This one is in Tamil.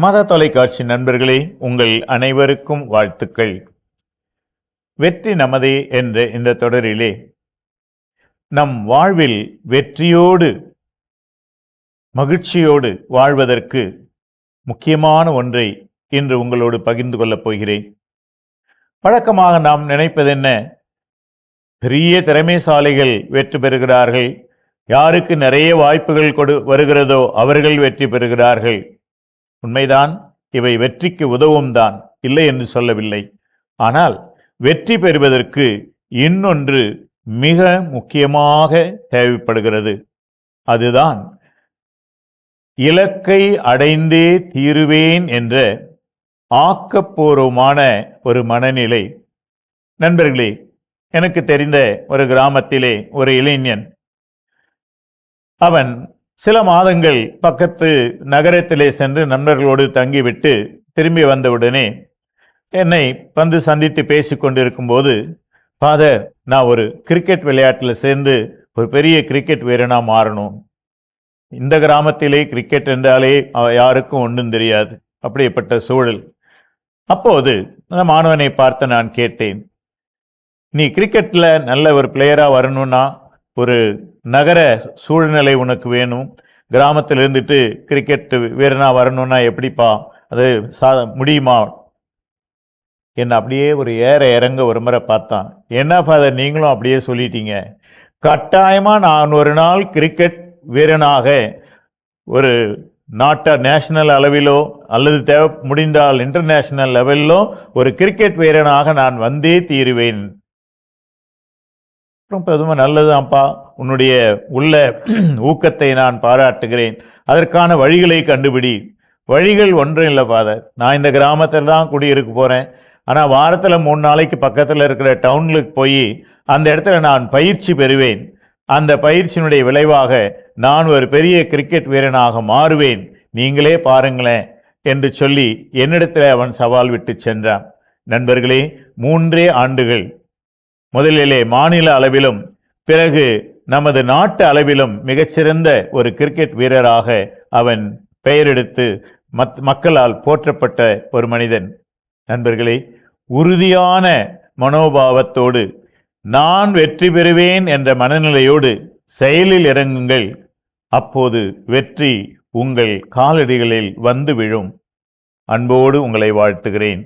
மத தொலைக்காட்சி நண்பர்களே உங்கள் அனைவருக்கும் வாழ்த்துக்கள். வெற்றி நமதே என்ற இந்த தொடரிலே நம் வாழ்வில் வெற்றியோடு மகிழ்ச்சியோடு வாழ்வதற்கு முக்கியமான ஒன்றை இன்று உங்களோடு பகிர்ந்து கொள்ளப் போகிறேன். வழக்கமாக நாம் நினைப்பதென்ன? பெரிய திறமைசாலிகள் வெற்றி பெறுகிறார்கள். யாருக்கு நிறைய வாய்ப்புகள் கொடு வருகிறதோ அவர்கள் வெற்றி பெறுகிறார்கள். உண்மைதான் இவை வெற்றிக்கு உதவும் தான் இல்லை என்று சொல்லவில்லை. ஆனால் வெற்றி பெறுவதற்கு இன்னொன்று மிக முக்கியமாக தேவைப்படுகிறது. அதுதான் இலக்கை அடைந்தே தீருவேன் என்ற ஆக்கப்பூர்வமான ஒரு மனநிலை. நண்பர்களே எனக்கு தெரிந்த ஒரு கிராமத்திலே ஒரு இளைஞன். அவன் சில மாதங்கள் பக்கத்து நகரத்திலே சென்று நண்பர்களோடு தங்கிவிட்டு திரும்பி வந்தவுடனே என்னை வந்து சந்தித்து பேசி கொண்டிருக்கும்போது ஃபாதர் நான் ஒரு கிரிக்கெட் விளையாட்டில் சேர்ந்து ஒரு பெரிய கிரிக்கெட் வீரனாக மாறணும். இந்த கிராமத்திலே கிரிக்கெட் என்றாலே யாருக்கும் ஒன்றும் தெரியாது. அப்படிப்பட்ட சூழல். அப்போது அந்த மாணவனை பார்த்து நான் கேட்டேன் நீ கிரிக்கெட்டில் நல்ல ஒரு பிளேயராக வரணும்னா ஒரு நகர சூழ்நிலை உனக்கு வேணும். கிராமத்தில் இருந்துட்டு கிரிக்கெட் வீரனாக வரணும்னா எப்படிப்பா? அது சா முடியுமா? என்னை அப்படியே ஒரு ஏற இறங்க ஒரு முறை பார்த்தான். என்ன ஃபாதர் நீங்களும் அப்படியே சொல்லிட்டீங்க? கட்டாயமாக நான் ஒரு நாள் கிரிக்கெட் வீரனாக ஒரு நாட்டை நேஷனல் அளவிலோ அல்லது தேவை முடிந்தால் இன்டர்நேஷனல் லெவலிலோ ஒரு கிரிக்கெட் வீரனாக நான் வந்தே தீருவேன். ரொம்ப ரொம்ப நல்லதுதான்ப்பா. உன்னுடைய உள்ள ஊக்கத்தை நான் பாராட்டுகிறேன். அதற்கான வழிகளை கண்டுபிடி. வழிகள் ஒன்றும் இல்லை ஃபாதர் நான் இந்த கிராமத்தில் தான் குடியிருக்க போகிறேன் ஆனால் வாரத்தில் மூணு நாளைக்கு பக்கத்தில் இருக்கிற டவுனுக்கு போய் அந்த இடத்துல நான் பயிற்சி பெறுவேன். அந்த பயிற்சியினுடைய விளைவாக நான் ஒரு பெரிய கிரிக்கெட் வீரனாக மாறுவேன். நீங்களே பாருங்களேன் என்று சொல்லி என்னிடத்தில் அவன் சவால் விட்டு சென்றான். நண்பர்களே மூன்றே ஆண்டுகள். முதலிலே மாநில அளவிலும் பிறகு நமது நாட்டு அளவிலும் மிகச்சிறந்த ஒரு கிரிக்கெட் வீரராக அவன் பெயரெடுத்து மத் மக்களால் போற்றப்பட்ட ஒரு மனிதன். நண்பர்களே உறுதியான மனோபாவத்தோடு நான் வெற்றி பெறுவேன் என்ற மனநிலையோடு செயலில் இறங்குங்கள். அப்போது வெற்றி உங்கள் காலடிகளில் வந்து விழும். அன்போடு உங்களை வாழ்த்துகிறேன்.